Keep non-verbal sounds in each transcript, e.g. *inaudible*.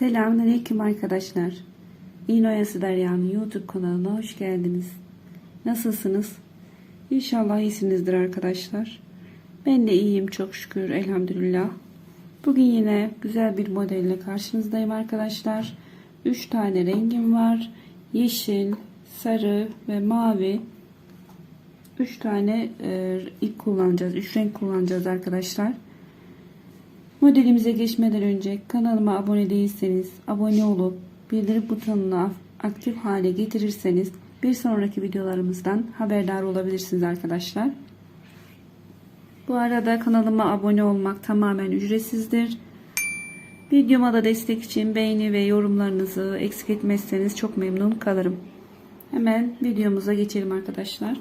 Selamünaleyküm arkadaşlar. İnoyası Derya'nın YouTube kanalına hoş geldiniz. Nasılsınız? İnşallah iyisinizdir arkadaşlar. Ben de iyiyim çok şükür elhamdülillah. Bugün yine güzel bir modelle karşınızdayım arkadaşlar. 3 tane rengim var. Yeşil, sarı ve mavi. 3 tane e, ip kullanacağız. 3 renk kullanacağız arkadaşlar. Modelimize geçmeden önce kanalıma abone değilseniz abone olup bildirim butonunu aktif hale getirirseniz bir sonraki videolarımızdan haberdar olabilirsiniz arkadaşlar. Bu arada kanalıma abone olmak tamamen ücretsizdir. Videoma da destek için beğeni ve yorumlarınızı eksik etmezseniz çok memnun kalırım. Hemen videomuza geçelim arkadaşlar.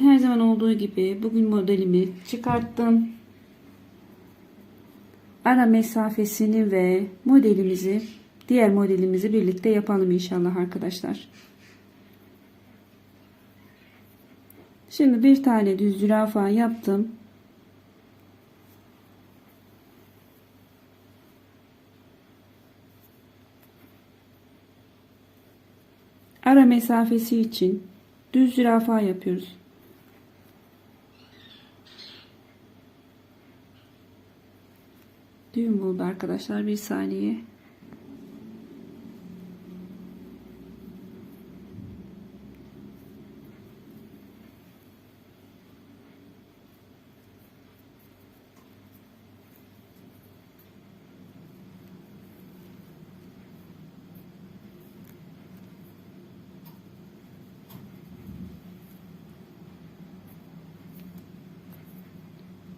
Her zaman olduğu gibi bugün modelimi çıkarttım. Ara mesafesini ve modelimizi, diğer modelimizi birlikte yapalım inşallah arkadaşlar. Şimdi bir tane düz zürafa yaptım. Ara mesafesi için düz zürafa yapıyoruz. Düğüm oldu arkadaşlar. Bir saniye.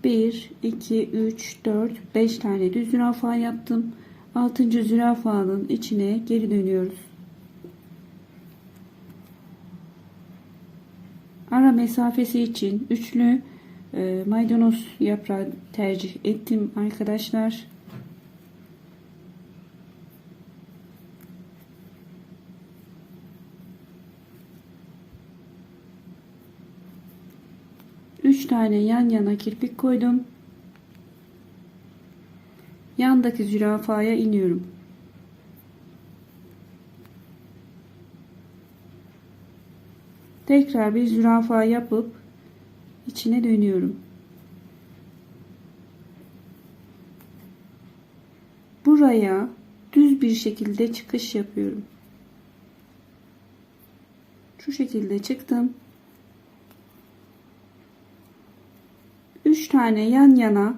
Bir, iki, üç, dört, beş tane düz zürafa yaptım. Altıncı zürafanın içine geri dönüyoruz. Ara mesafesi için üçlü e, maydanoz yaprağı tercih ettim arkadaşlar. Üç tane yan yana kirpik koydum. Yandaki zürafaya iniyorum. Tekrar bir zürafa yapıp içine dönüyorum. Buraya düz bir şekilde çıkış yapıyorum. Şu şekilde çıktım. 3 tane yan yana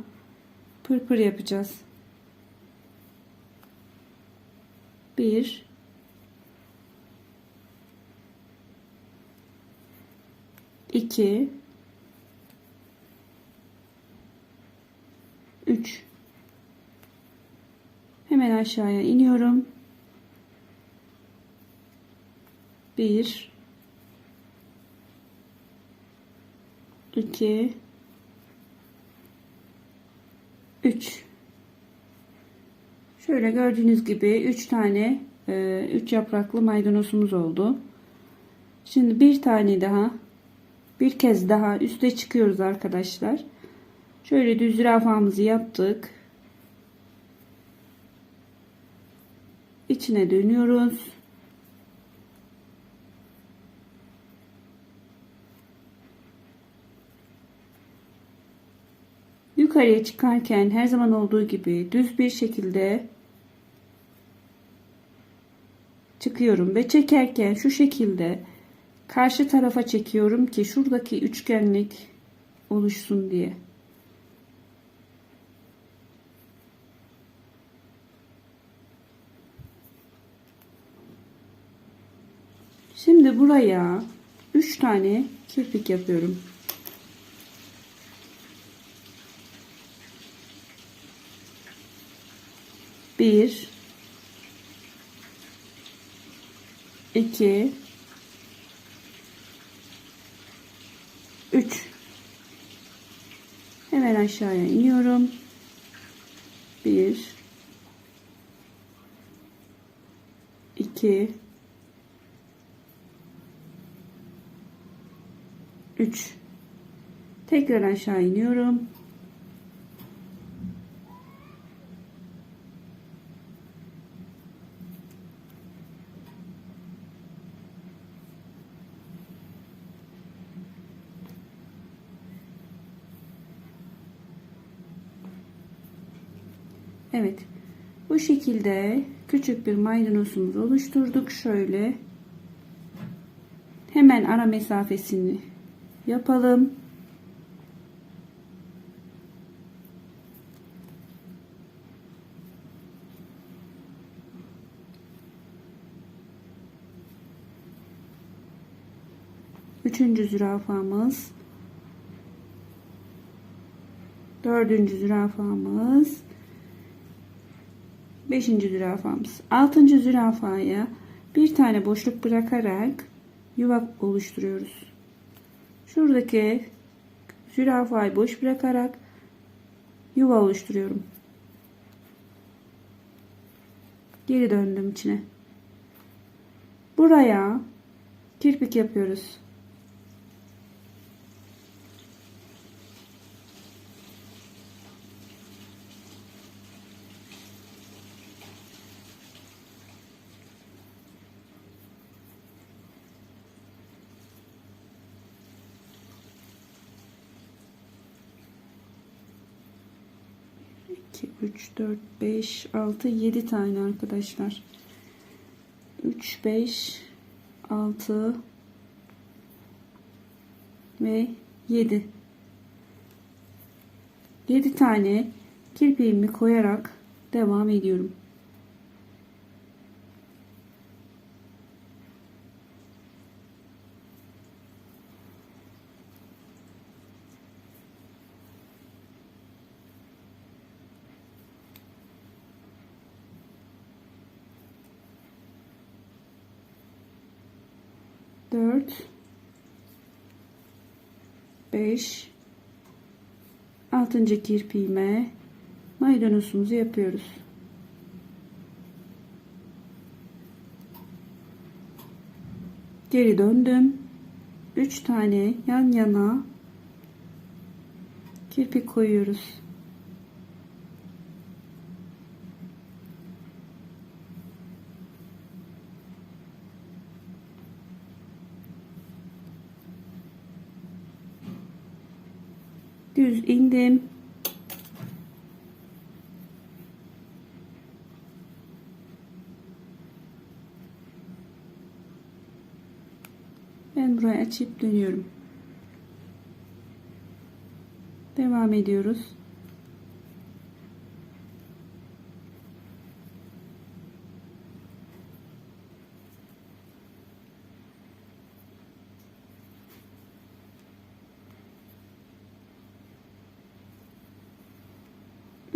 pırpır yapacağız. 1 2 3 Hemen aşağıya iniyorum. 1 2 3 Şöyle gördüğünüz gibi 3 tane 3 yapraklı maydanozumuz oldu. Şimdi bir tane daha bir kez daha üste çıkıyoruz arkadaşlar. Şöyle düz zürafamızı yaptık. İçine dönüyoruz. Yukarıya çıkarken her zaman olduğu gibi düz bir şekilde çıkıyorum ve çekerken şu şekilde karşı tarafa çekiyorum ki şuradaki üçgenlik oluşsun diye. Şimdi buraya 3 tane kirpik yapıyorum. Bir, iki, üç. Hemen aşağıya iniyorum. Bir, iki, üç. Tekrar aşağı iniyorum. Evet. Bu şekilde küçük bir maydanozumuzu oluşturduk. Şöyle. Hemen ara mesafesini yapalım. Üçüncü zürafamız. Dördüncü zürafamız. Beşinci zürafamız. Altıncı zürafaya bir tane boşluk bırakarak yuva oluşturuyoruz. Şuradaki zürafayı boş bırakarak yuva oluşturuyorum. Geri döndüm içine. Buraya kirpik yapıyoruz. İki, üç, dört, beş, altı, yedi tane arkadaşlar. Üç, beş, altı ve yedi. Yedi tane kirpiğimi koyarak devam ediyorum. 5 6. kirpiğime maydanozumuzu yapıyoruz. Geri döndüm. 3 tane yan yana kirpik koyuyoruz. Düz indim. Ben buraya açıp dönüyorum. Devam ediyoruz.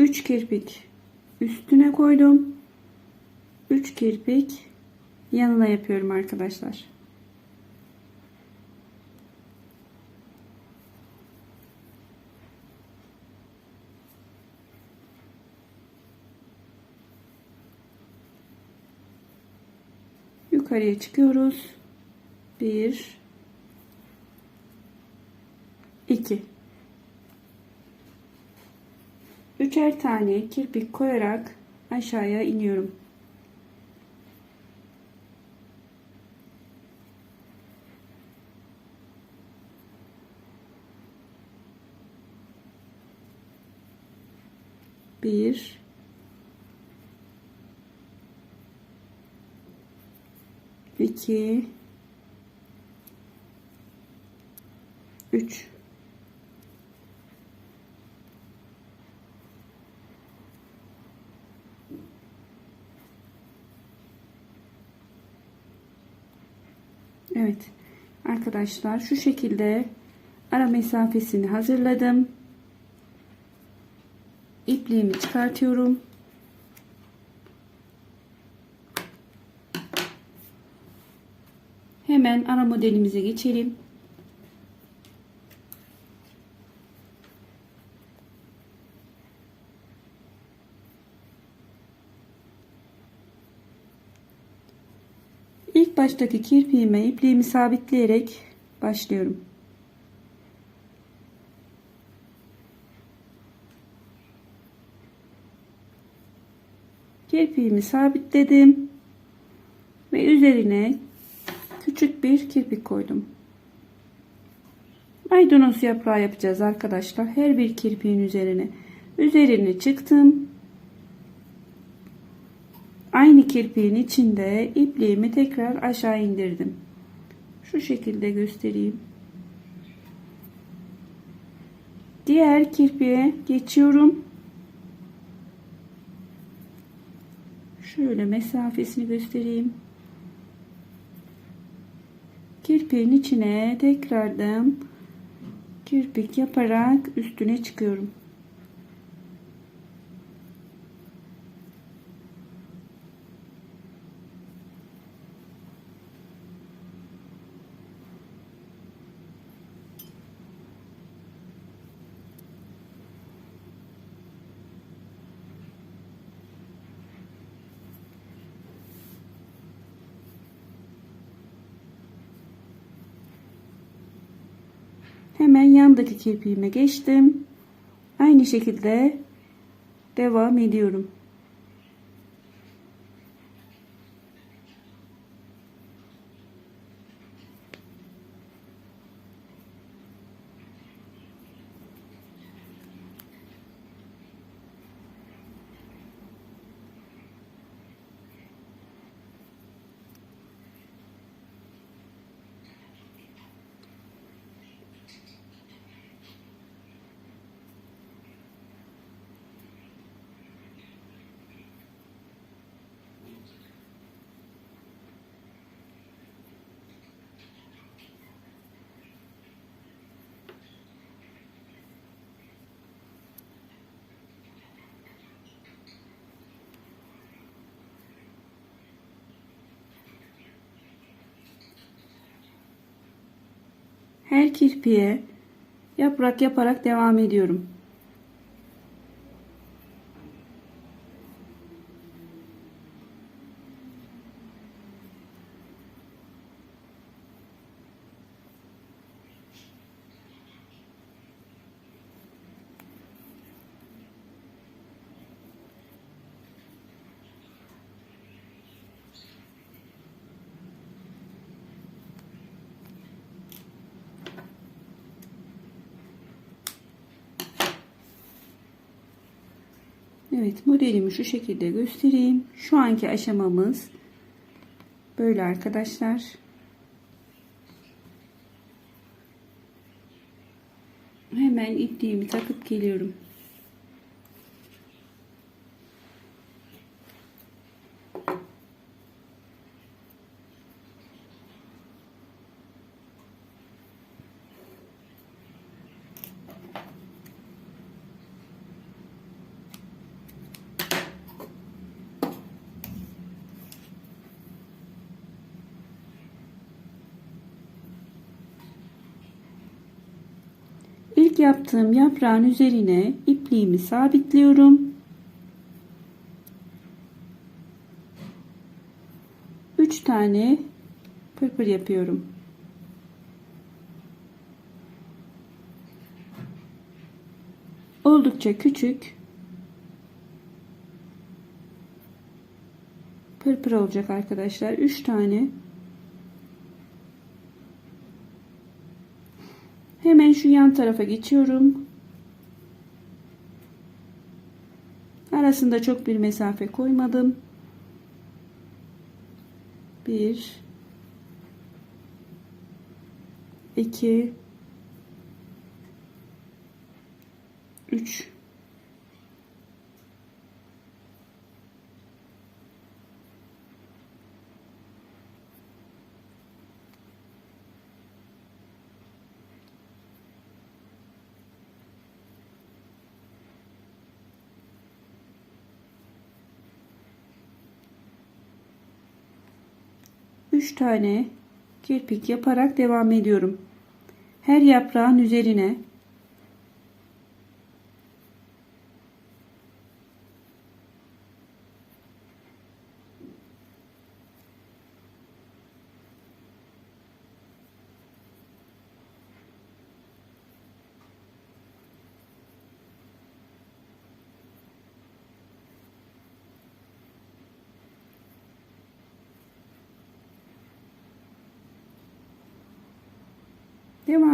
Üç kirpik üstüne koydum. Üç kirpik yanına yapıyorum arkadaşlar. Yukarıya çıkıyoruz. Bir, iki. Üçer tane kirpik koyarak aşağıya iniyorum. Bir, 2 3 Evet. Arkadaşlar şu şekilde ara mesafesini hazırladım. İpliğimi çıkartıyorum. Hemen ana modelimize geçelim. baştaki kirpiğime ipliğimi sabitleyerek başlıyorum. Kirpiğimi sabitledim ve üzerine küçük bir kirpik koydum. Maydanoz yaprağı yapacağız arkadaşlar. Her bir kirpiğin üzerine. Üzerine çıktım. Aynı kirpiğin içinde ipliğimi tekrar aşağı indirdim. Şu şekilde göstereyim. Diğer kirpiğe geçiyorum. Şöyle mesafesini göstereyim. Kirpiğin içine tekrardan kirpik yaparak üstüne çıkıyorum. Hemen yandaki kirpiğime geçtim. Aynı şekilde devam ediyorum. Her kirpiğe yaprak yaparak devam ediyorum. Evet modelimi şu şekilde göstereyim. Şu anki aşamamız böyle arkadaşlar. Hemen ipliğimi takıp geliyorum. Yaptığım yaprağın üzerine ipliğimi sabitliyorum. 3 tane pırpır yapıyorum. Oldukça küçük pırpır olacak arkadaşlar. 3 tane Hemen şu yan tarafa geçiyorum. Arasında çok bir mesafe koymadım. Bir, iki, üç. 3 tane kirpik yaparak devam ediyorum. Her yaprağın üzerine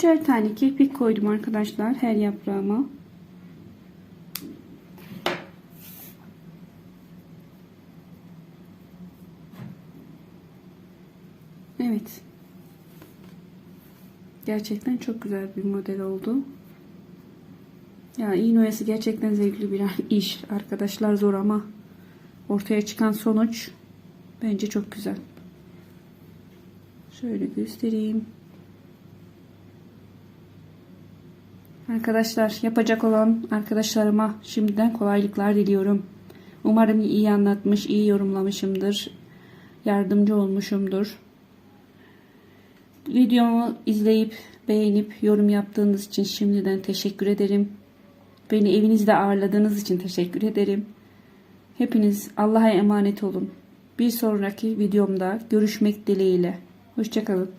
Üçer tane kirpik koydum arkadaşlar her yaprağıma. Evet. Gerçekten çok güzel bir model oldu. Ya iğne oyası gerçekten zevkli bir *laughs* iş. Arkadaşlar zor ama ortaya çıkan sonuç bence çok güzel. Şöyle göstereyim. Arkadaşlar yapacak olan arkadaşlarıma şimdiden kolaylıklar diliyorum. Umarım iyi anlatmış, iyi yorumlamışımdır. Yardımcı olmuşumdur. Videomu izleyip beğenip yorum yaptığınız için şimdiden teşekkür ederim. Beni evinizde ağırladığınız için teşekkür ederim. Hepiniz Allah'a emanet olun. Bir sonraki videomda görüşmek dileğiyle. Hoşçakalın.